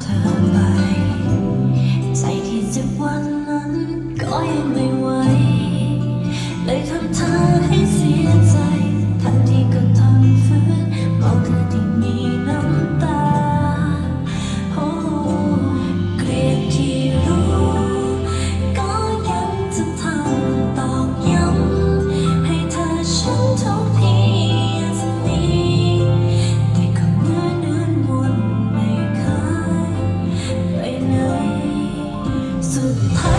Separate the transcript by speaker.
Speaker 1: เธอไป ใจที่เจ็บวันนั้นก็ยังไม่ไหว love.